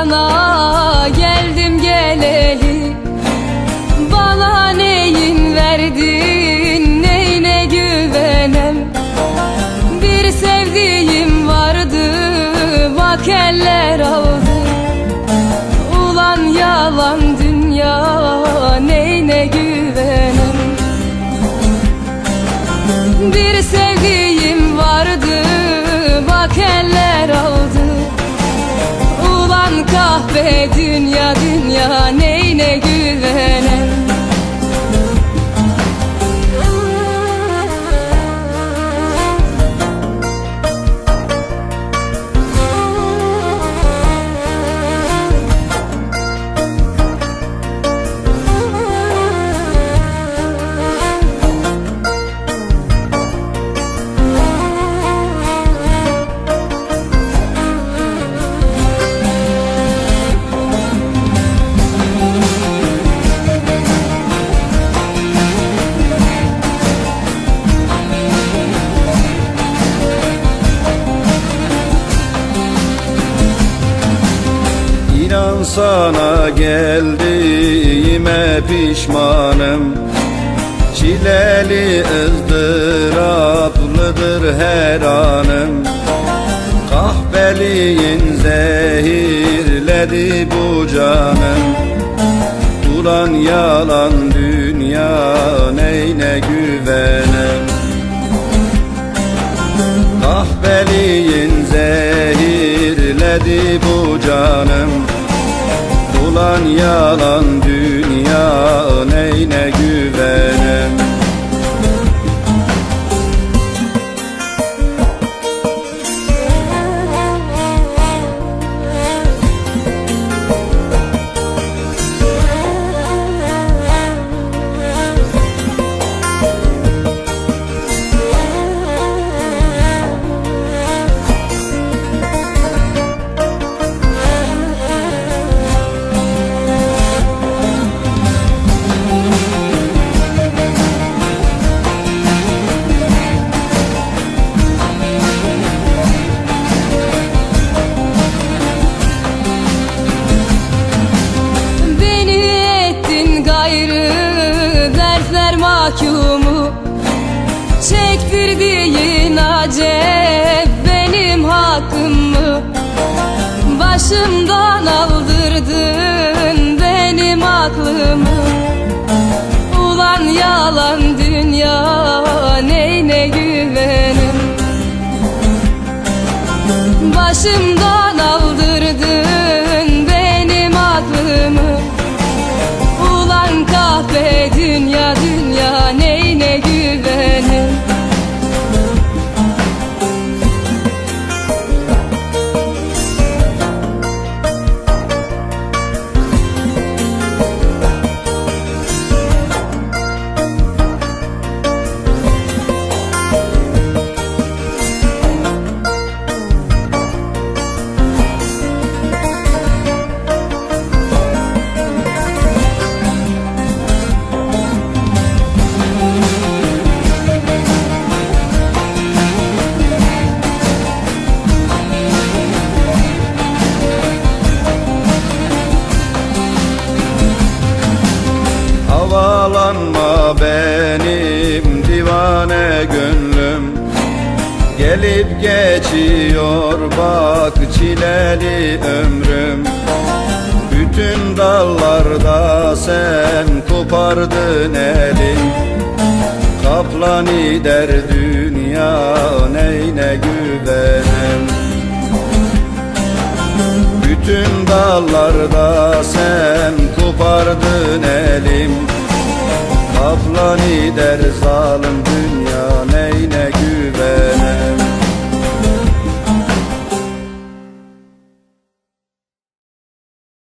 sana geldim geleli. Bana neyin verdin neyine güvenem? Bir sevdiğim vardı bak kahve dünya dünya neyine sana geldiğime pişmanım. Çileli ızdıraplıdır her anım. Kahveliğin zehirledi bu canım. Ulan yalan dünya neyine güvenem Kahveliğin zehirledi bu canım Ulan yalan dünya neyine güvenem mahkumu Çektirdiğin acep benim hakkımı Başımdan aldırdın benim aklımı. Ulan yalan dünya neyine güvenim? Başımdan neyine Havalanma benim divane gönlüm. Gelip geçiyor bak çileli ömrüm. Bütün dallarda sen kopardın elin. Kaplan der dünya neyine güvenem? Bütün dallarda sen kopardın elim Kaplan der zalim dünya ne